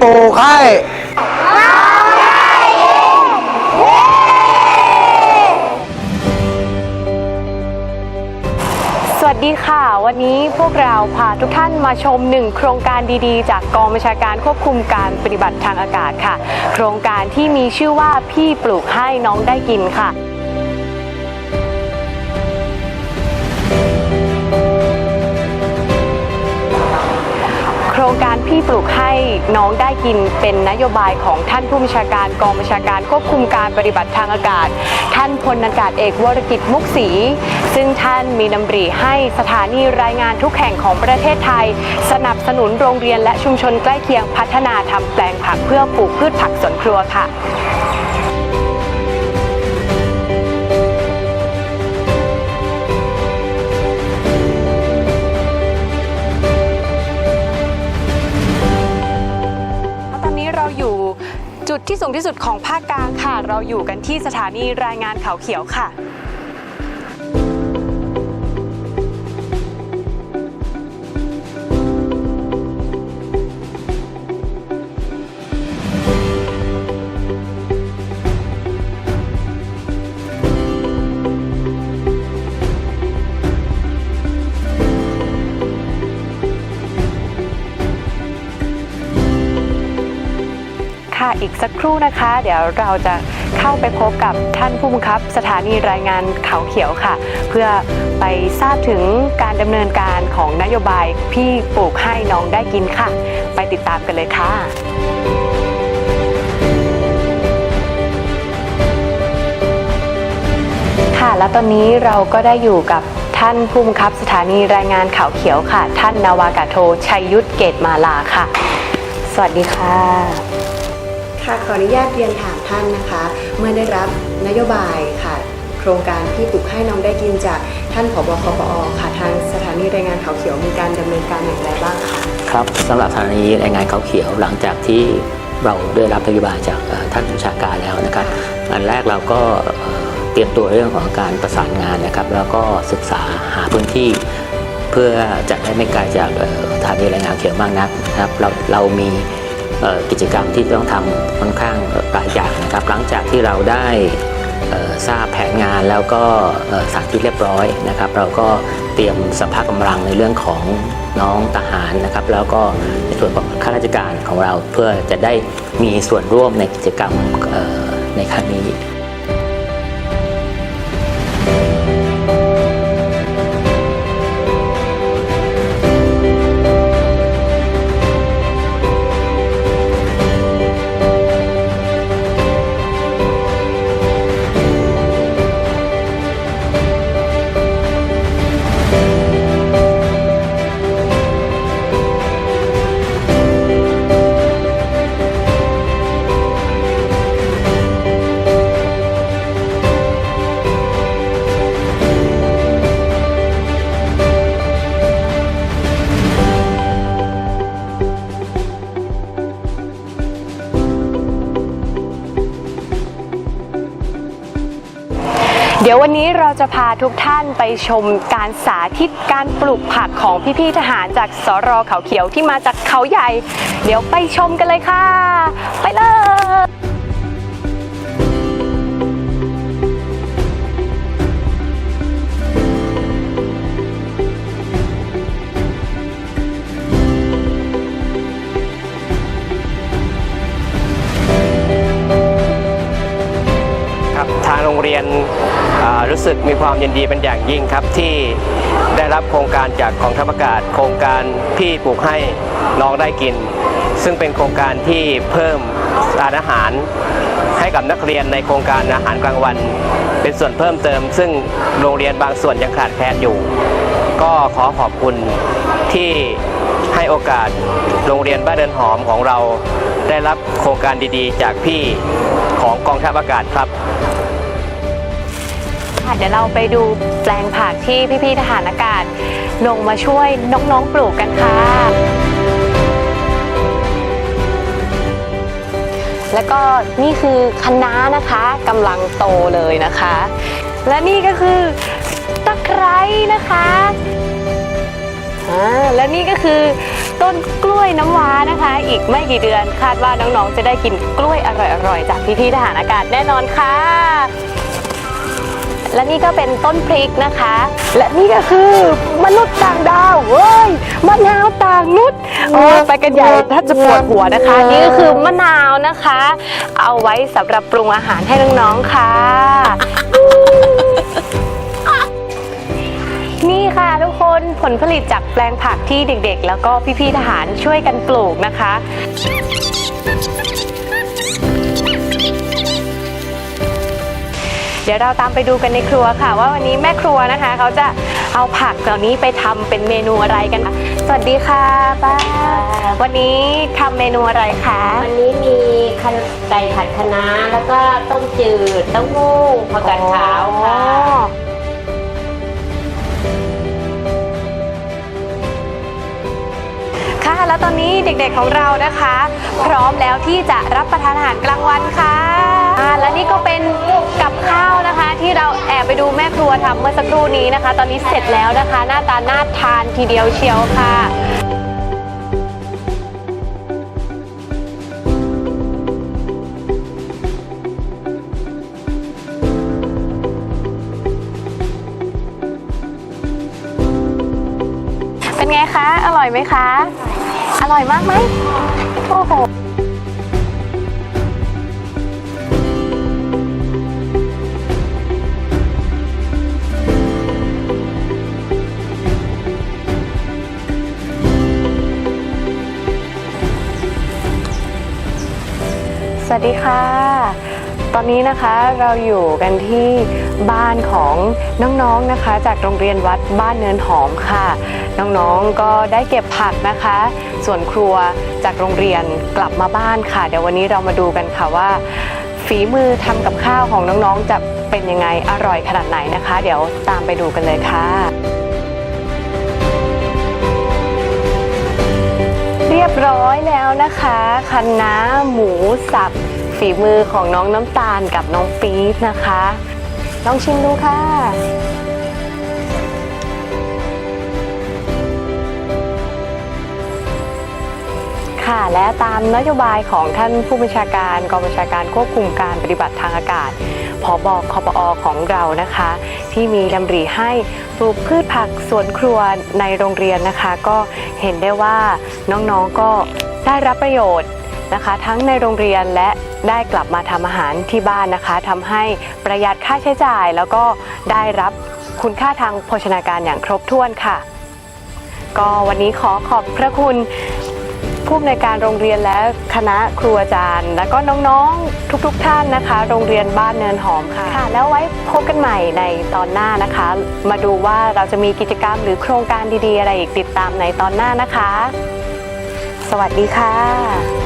ปลูกให้สวัสดีค่ะ วันนี้พวกเราพาทุกท่านมาชมหนึ่งโครงการดีๆ จากกองบัญชาการควบคุมการปฏิบัติทางอากาศค่ะ โครงการที่มีชื่อว่าพี่ปลูกให้น้องได้กินค่ะ รงการพี่ปลูกให้น้องได้กินเป็นนโยบายของท่านผู้บัญชาการกองบัญชาการควบคุมการปฏิบัติทางอากาศ ท่านพลอากาศเอกวรกิจมุกศรีซึ่งท่านมีดำริให้สถานีรายงานทุกแห่งของประเทศไทย สนับสนุนโรงเรียนและชุมชนใกล้เคียงพัฒนาทำแปลงผักเพื่อปลูกพืชผักสวนครัวค่ะ จุดที่สูงที่สุดของภาคกลางค่ะ เราอยู่กันที่สถานีรายงานเขาเขียวค่ะ กสักครู่นะคะ เดี๋ยวเราจะเข้าไปพบกับท่านผู้บังคับ สถานีรายงานเขาเขียวค่ะ เพื่อไปทราบถึงการดำเนินการของนโยบายพี่ปลูกให้น้องได้กินค่ะ ไปติดตามกันเลยค่ะค่ะและตอนนี้เราก็ได้อยู่กับท่านผู้บังคับสถานีรายงานข่าวเขียวค่ะ ท่านนาวากาโทชัยยุทธเกตมาลาค่ะ สวัสดีค่ะ ค่ะขออนุญาตเรียนถามท่านนะคะ เมื่อได้รับนโยบายค่ะ โครงการที่ปลูกให้น้องได้กินจากท่านผบคปอค่ะทางสถานีรายงานเขาเขียวมีการดำเนินการอย่างไรบ้างคะครับสำหรับสถานีรายงานเขาเขียวหลังจากที่เราได้รับนโยบายจากท่านผู้ชาการแล้วนะครับ อันแรกเราก็เตรียมตัวเรื่องของการประสานงานนะครับ แล้วก็ศึกษาหาพื้นที่เพื่อจะได้ไม่ไกลจากสถานีรายงานเขียวมากนักนะครับเราเรามี กิจกรรมที่ต้องทำค่อนข้างหลายอย่างนะครับ หลังจากที่เราได้ทราบแผนงานแล้วก็สถานที่เรียบร้อยนะครับ เราก็เตรียมสภาพกำลังในเรื่องของน้องทหารนะครับ แล้วก็ในส่วนของข้าราชการของเราเพื่อจะได้มีส่วนร่วมในกิจกรรมในครั้งนี้ เดี๋ยววันนี้เราจะพาทุกท่านไปชมการสาธิตการปลูกผักของพี่ๆทหารจากสรเขาเขียวที่มาจากเขาใหญ่ เดี๋ยวไปชมกันเลยค่ะ ไปเลย ครับทางโรงเรียนรู้สึกมีความยินดีเป็นอย่างยิ่งครับที่ได้รับโครงการจากกองทัพอากาศ โครงการพี่ปลูกให้น้องได้กิน ซึ่งเป็นโครงการที่เพิ่มสารอาหารให้กับนักเรียนในโครงการอาหารกลางวัน เป็นส่วนเพิ่มเติม ซึ่งโรงเรียนบางส่วนยังขาดแคลนอยู่ ก็ขอขอบคุณที่ให้โอกาสโรงเรียนบ้านเดินหอมของเราได้รับโครงการดีๆ จากพี่ของกองทัพอากาศครับ ค่ะ เดี๋ยวเราไปดูแปลงผักที่พี่ๆทหารอากาศ ลงมาช่วยน้องๆปลูกกันค่ะ แล้วก็นี่คือคะน้านะคะกำลังโตเลยนะคะ และนี่ก็คือตะไคร้นะคะอ่าและนี่ก็คือต้นกล้วยน้ำว้านะคะ อีกไม่กี่เดือนคาดว่าน้องๆ จะได้กินกล้วยอร่อยๆ จากพี่ๆทหารอากาศแน่นอนค่ะ และนี่ก็เป็นต้นพริกนะคะ และนี่ก็คือมนุษย์ต่างดาวเว้ยมะนาวต่างนุษย์โอ้ยไปกันใหญ่ถ้าจะปวดหัวนะคะ นี่ก็คือมะนาวนะคะ เอาไว้สำหรับปรุงอาหารให้น้องๆค่ะ นี่ค่ะทุกคนผลผลิตจากแปลงผักที่เด็กๆ แล้วก็พี่ๆทหารช่วยกันปลูกนะคะ ดี๋ยวเราตามไปดูกันในครัวค่ะ ว่าวันนี้แม่ครัวนะคะ เขาจะเอาผักเหล่านี้ไปทำเป็นเมนูอะไรกันคะสวัสดีค่ะป้าวันนี้ทำเมนูอะไรคะวันนี้มีไก่ผัดคะน้าแล้วก็ต้มจืดเต้าหู้ผักกาดขาวค่ะอ๋อค่ะแล้วตอนนี้เด็กๆของเรานะคะ พร้อมแล้วที่จะรับประทานอาหารกลางวันค่ะอ่า และนี่ก็เป็นกับข้าวนะคะ ที่เราแอบไปดูแม่ครัวทำเมื่อสักครู่นี้นะคะ ตอนนี้เสร็จแล้วนะคะ หน้าตาน่าทานทีเดียวเชียวค่ะเป็นไงคะ อร่อยไหมคะ อร่อยมากไหม โอ้โห สวัสดีค่ะ ตอนนี้นะคะเราอยู่กันที่บ้านของน้องๆนะคะ จากโรงเรียนวัดบ้านเนินหอมค่ะ น้องๆก็ได้เก็บผักนะคะ ส่วนครัวจากโรงเรียนกลับมาบ้านค่ะ เดี๋ยววันนี้เรามาดูกันค่ะว่า ฝีมือทำกับข้าวของน้องๆจะเป็นยังไงอร่อยขนาดไหนนะคะ เดี๋ยวตามไปดูกันเลยค่ะเรียบร้อยแล้วนะคะคะน้าหมูสับ ฝีมือของน้องน้ำตาลกับน้องปี๊ดนะคะ ลองชิมดูค่ะ ค่ะและตามนโยบายของท่านผู้บัญชาการกองบัญชาการควบคุมการปฏิบัติทางอากาศผอบอคปอของเรานะคะ ที่มีดำริให้ปลูกพืชผักสวนครัวในโรงเรียนนะคะ ก็เห็นได้ว่าน้องๆก็ได้รับประโยชน์ นะคะ ทั้งในโรงเรียนและได้กลับมาทำอาหารที่บ้านนะคะทำให้ประหยัดค่าใช้จ่ายแล้วก็ได้รับคุณค่าทางโภชนาการอย่างครบถ้วนค่ะ ก็วันนี้ขอขอบพระคุณผู้อำนวยการโรงเรียนและคณะครูอาจารย์ แล้วก็น้องๆทุกๆท่านนะคะ โรงเรียนบ้านเนินหอมค่ะค่ะแล้วไว้พบกันใหม่ในตอนหน้านะคะ มาดูว่าเราจะมีกิจกรรมหรือโครงการดีๆ อะไรอีกติดตามในตอนหน้านะคะ สวัสดีค่ะ